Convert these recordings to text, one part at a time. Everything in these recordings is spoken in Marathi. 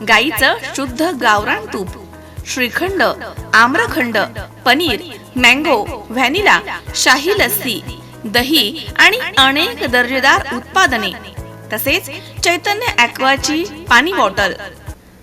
गाईचं शुद्ध गावरान तूप श्रीखंड आम्रखंड पनीर मँगो व्हॅनिला शाही लस्सी दही आणि अनेक दर्जेदार उत्पादने. तसेच चैतन्य ॲक्वाची पाणी बॉटल.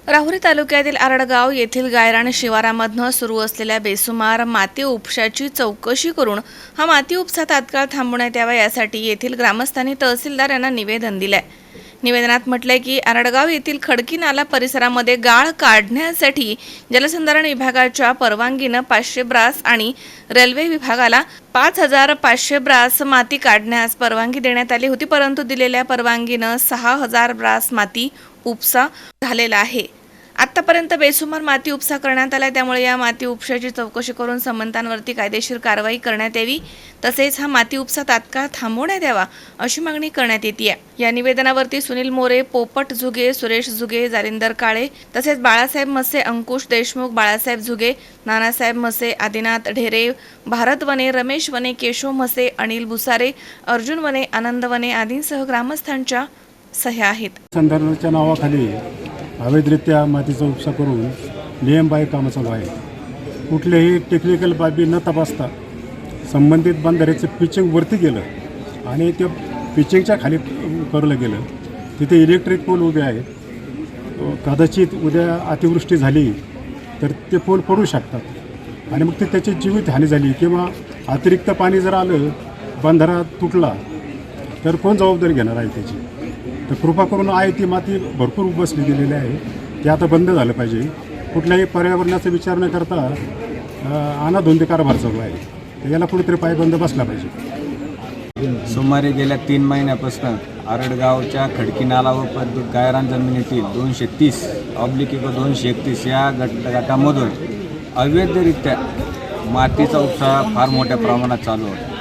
राहुरी तालुक्यातील आरडगाव येथील गायराण शिवारामधनं सुरू असलेल्या बेसुमार माती उपशाची चौकशी करून हा माती उपसा तात्काळ थांबवण्यात यावा यासाठी येथील ग्रामस्थांनी तहसीलदार यांना निवेदन दिलं आहे निवेदनात म्हटलंय की आरडगाव येथील खडकी नाला परिसरामध्ये गाळ काढण्यासाठी जलसंधारण विभागाच्या परवानगीनं पाचशे ब्रास आणि रेल्वे विभागाला पाच हजार पाचशे ब्रास माती काढण्यास परवानगी देण्यात आली होती परंतु दिलेल्या परवानगीनं सहा हजार ब्रास माती उपसा झालेला आहे. आतापर्यंत बेसुमार माती उपसा करण्यात आला त्यामुळे या माती उपशाची चौकशी करून संबंधांवरती कायदेशीर कारवाई करण्यात यावी. तसेच हा माती उपसा तात्काळ थांबवण्यात यावा अशी मागणी करण्यात येते या निवेदनावरती सुनील मोरे पोपट झुगे सुरेश झुगे जालिंदर काळे तसेच बाळासाहेब मसे अंकुश देशमुख बाळासाहेब झुगे नानासाहेब मसे आदिनाथ ढेरे भारत वने रमेश वने केशव मसे अनिल बुसारे अर्जुन वने आनंद वने आदींसह ग्रामस्थांच्या सह्या आहेत. संदर्भाच्या नावाखाली अवैधरित्या मातीचा उपसा करून नियमबाह्य कामं चालू आहे कुठल्याही टेक्निकल बाबी न तपासता संबंधित बंधाऱ्याचं पिचिंग वरती गेलं आणि त्या पिचिंगच्या खाली करलं गेलं तिथे इलेक्ट्रिक पोल उभे आहेत. कदाचित उद्या अतिवृष्टी झाली तर ते पोल पडू शकतात आणि मग ते त्याची जीवित हानी झाली किंवा अतिरिक्त पाणी जर आलं बंधारा तुटला तर कोण जबाबदारी घेणार आहे त्याची? तर कृपा करून आहे ती माती भरपूर बसली गेलेली आहे. ते आता बंद झालं पाहिजे. कुठल्याही पर्यावरणाचा विचार न करता अं, अनाधुंदी कारभार चालू आहे. तर याला कुठेतरी पायबंद बसला पाहिजे. सुमारे गेल्या तीन महिन्यापासून आरडगावच्या खडकी नाला व पद गायरान जमिनीतील दोनशे तीस ऑब्लिक व दोनशे एकतीस या गट गटामधून अवैधरित्या मातीचा उत्साह फार मोठ्या प्रमाणात चालू होता.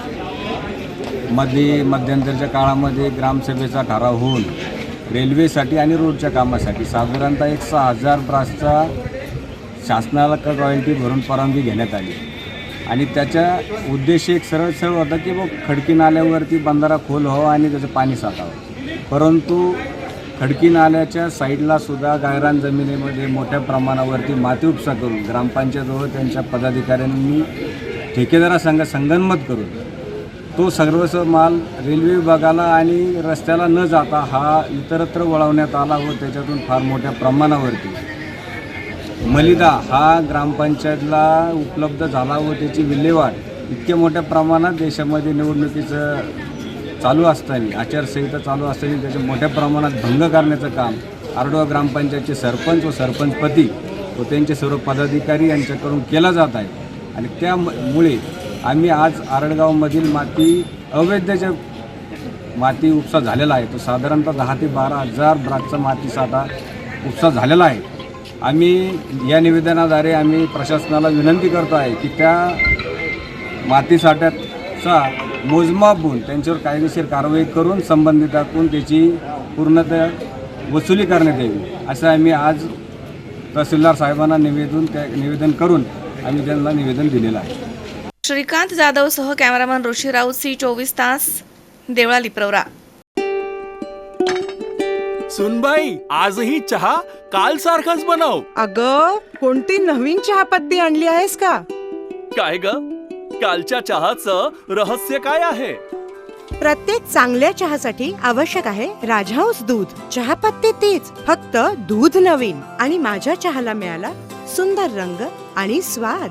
मध्ये मध्यंतरच्या काळामध्ये ग्रामसभेचा ठराव होऊन रेल्वेसाठी आणि रोडच्या कामासाठी साधारणतः एक सहा हजार ब्रासचा शासनाला क रॉयल्टी भरून परवानगी घेण्यात आली. आणि त्याचा उद्देश एक सरळ सरळ होता की मग खडकी नाल्यावरती बंधारा खोल व्हावा आणि त्याचं पाणी साठावं. परंतु खडकी नाल्याच्या साईडला सुद्धा गायरान जमिनीमध्ये मोठ्या प्रमाणावरती माती उपसा करून ग्रामपंचायतजवळ त्यांच्या पदाधिकाऱ्यांनी ठेकेदारासंघ संगनमत करून तो सर्वस्व माल रेल्वे विभागाला आणि रस्त्याला न जाता हा इतरत्र वळवण्यात आला व त्याच्यातून फार मोठ्या प्रमाणावरती मलिदा हा ग्रामपंचायतला उपलब्ध झाला व त्याची विल्हेवाट इतक्या मोठ्या प्रमाणात देशामध्ये निवडणुकीचं चालू असताना आचारसंहिता चालू असताना त्याचे मोठ्या प्रमाणात भंग करण्याचं काम आरडोआ ग्रामपंचायतचे सरपंच व सरपंचपती व त्यांचे सर्व पदाधिकारी यांच्याकडून केला जात आहे. आणि त्यामुळे आम्ही आज आरडगावमधील माती अवैधच्या माती उपसा झालेला आहे तो साधारणतः दहा ते बारा हजार ब्राकचा माती साठा उपसा झालेला आहे. आम्ही या निवेदनाद्वारे आम्ही प्रशासनाला विनंती करतो आहे की त्या माती साठ्याचा मोजमाप होऊन त्यांच्यावर कायदेशीर कारवाई करून संबंधितातून त्याची पूर्णतः वसुली करण्यात यावी असं आम्ही आज तहसीलदार साहेबांना निवेदन त्या निवेदन करून आम्ही त्यांना निवेदन दिलेलं आहे. श्रीकांत जाधव सह कॅमेरामन ऋषी राऊत सी चोवीस तास देवळा लिप्रवरा सुनबाई आजही चहा काल सारखाच बनव. अग कोणती नवीन चहापत्ती आणली आहेस का? काय ग? कालच्या चहाचं रहस्य काय आहे? प्रत्येक चांगल्या चहासाठी आवश्यक आहे राजहंस दूध. चहापत्ती तीच फक्त दूध नवीन. आणि माझ्या चहाला मिळाला सुंदर रंग आणि स्वाद.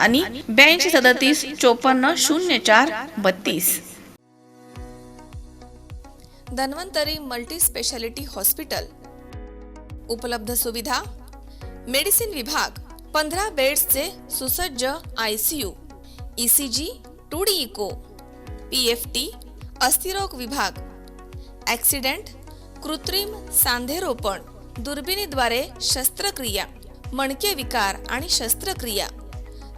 आणि ब्याऐंशी सदतीस चोपन्न शून्य चार बत्तीस. Dhanvantari multi speciality hospital. उपलब्ध सुविधा. मेडिसिन विभाग पंधरा बेड्सचे सुसज्ज I C U. E C G two D echo. P F T अस्थिरोग विभाग. ॲक्सिडेंट कृत्रिम सांधेरोपण दुर्बिणीद्वारे शस्त्रक्रिया मणके विकार आणि शस्त्रक्रिया.